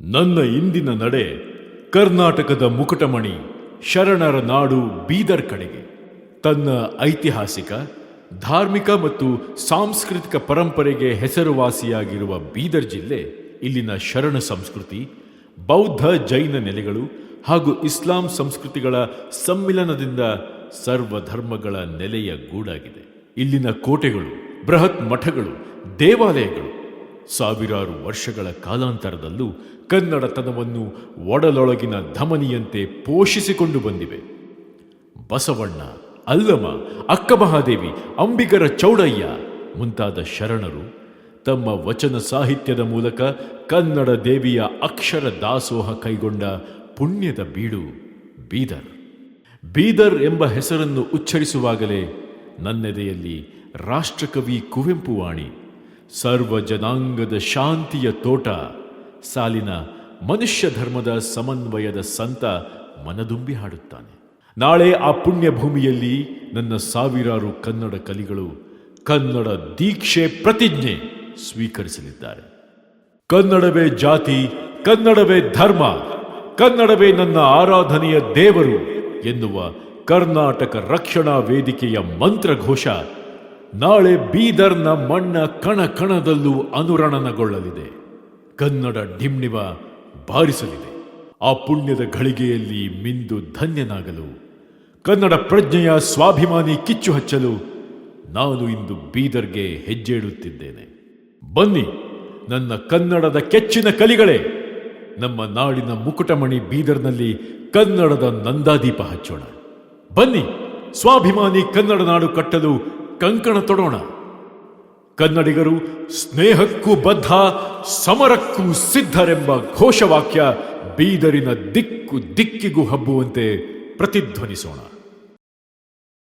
ನನ್ನ ಇಂದಿನ ನಡೆ ಕರ್ನಾಟಕದ ಮುಕುಟಮಣಿ ಶರಣರ ನಾಡು ಬೀದರ್ ಕಡೆಗೆ. ತನ್ನ ಐತಿಹಾಸಿಕ, ಧಾರ್ಮಿಕ ಮತ್ತು ಸಾಂಸ್ಕೃತಿಕ ಪರಂಪರೆಗೆ ಹೆಸರುವಾಸಿಯಾಗಿರುವ ಬೀದರ್ ಜಿಲ್ಲೆ, ಇಲ್ಲಿನ ಶರಣ ಸಂಸ್ಕೃತಿ, ಬೌದ್ಧ ಜೈನ ನೆಲೆಗಳು ಹಾಗೂ ಇಸ್ಲಾಂ ಸಂಸ್ಕೃತಿಗಳ ಸಮ್ಮಿಲನದಿಂದ ಸರ್ವಧರ್ಮಗಳ ನೆಲೆಯ ಗೂಡಾಗಿದೆ. ಇಲ್ಲಿನ ಕೋಟೆಗಳು, ಬೃಹತ್ ಮಠಗಳು, ದೇವಾಲಯಗಳು ಸಾವಿರಾರು ವರ್ಷಗಳ ಕಾಲಾಂತರದಲ್ಲೂ ಕನ್ನಡತನವನ್ನು ಒಡಲೊಳಗಿನ ಧಮನಿಯಂತೆ ಪೋಷಿಸಿಕೊಂಡು ಬಂದಿವೆ. ಬಸವಣ್ಣ ಅಲ್ಲಮ ಅಕ್ಕಮಹಾದೇವಿ, ಅಂಬಿಗರ ಚೌಡಯ್ಯ ಮುಂತಾದ ಶರಣರು ತಮ್ಮ ವಚನ ಸಾಹಿತ್ಯದ ಮೂಲಕ ಕನ್ನಡ ದೇವಿಯ ಅಕ್ಷರ ದಾಸೋಹ ಕೈಗೊಂಡ ಪುಣ್ಯದ ಬೀಡು ಬೀದರ್. ಬೀದರ್ ಎಂಬ ಹೆಸರನ್ನು ಉಚ್ಚರಿಸುವಾಗಲೇ ನನ್ನೆದೆಯಲ್ಲಿ ರಾಷ್ಟ್ರಕವಿ ಕುವೆಂಪು ವಾಣಿ ಸರ್ವ ಜನಾಂಗದ ಶಾಂತಿಯ ತೋಟ, ಸಾಲಿನ ಮನುಷ್ಯ ಧರ್ಮದ ಸಮನ್ವಯದ ಸಂತ ಮನದುಂಬಿ ಹಾಡುತ್ತಾನೆ. ನಾಳೆ ಆ ಪುಣ್ಯ ಭೂಮಿಯಲ್ಲಿ ನನ್ನ ಸಾವಿರಾರು ಕನ್ನಡ ಕಲಿಗಳು ಕನ್ನಡ ದೀಕ್ಷೆ ಪ್ರತಿಜ್ಞೆ ಸ್ವೀಕರಿಸಲಿದ್ದಾರೆ. ಕನ್ನಡವೇ ಜಾತಿ, ಕನ್ನಡವೇ ಧರ್ಮ, ಕನ್ನಡವೇ ನನ್ನ ಆರಾಧನೆಯ ದೇವರು ಎನ್ನುವ ಕರ್ನಾಟಕ ರಕ್ಷಣಾ ವೇದಿಕೆಯ ಮಂತ್ರಘೋಷ ನಾಳೆ ಬೀದರ್ನ ಮಣ್ಣ ಕಣ ಕಣದಲ್ಲೂ ಅನುರಣನಗೊಳ್ಳಲಿದೆ. ಕನ್ನಡ ಡಿಮ್ನಿವ ಬಾರಿಸಲಿದೆ. ಆ ಪುಣ್ಯದ ಘಳಿಗೆಯಲ್ಲಿ ಮಿಂದು ಧನ್ಯನಾಗಲು, ಕನ್ನಡ ಪ್ರಜ್ಞೆಯ ಸ್ವಾಭಿಮಾನಿ ಕಿಚ್ಚು ಹಚ್ಚಲು ನಾನು ಇಂದು ಬೀದರ್ಗೆ ಹೆಜ್ಜೆ ಇಡುತ್ತಿದ್ದೇನೆ ಬನ್ನಿ, ನನ್ನ ಕನ್ನಡದ ಕೆಚ್ಚಿನ ಕಲಿಗಳೇ! ನಮ್ಮ ನಾಡಿನ ಮುಕುಟಮಣಿ ಬೀದರ್ನಲ್ಲಿ ಕನ್ನಡದ ನಂದಾದೀಪ ಹಚ್ಚೋಣ. ಬನ್ನಿ, ಸ್ವಾಭಿಮಾನಿ ಕನ್ನಡ ನಾಡು ಕಟ್ಟಲು ಕಂಕಣ ತೊಡೋಣ ಕನ್ನಡಿಗರು ಸ್ನೇಹಕ್ಕೂ ಬದ್ಧ ಸಮರಕ್ಕೂ ಸಿದ್ಧರೆಂಬ ಘೋಷವಾಕ್ಯ ಬೀದರಿನ ದಿಕ್ಕು ದಿಕ್ಕಿಗೂ ಹಬ್ಬುವಂತೆ ಪ್ರತಿಧ್ವನಿಸೋಣ.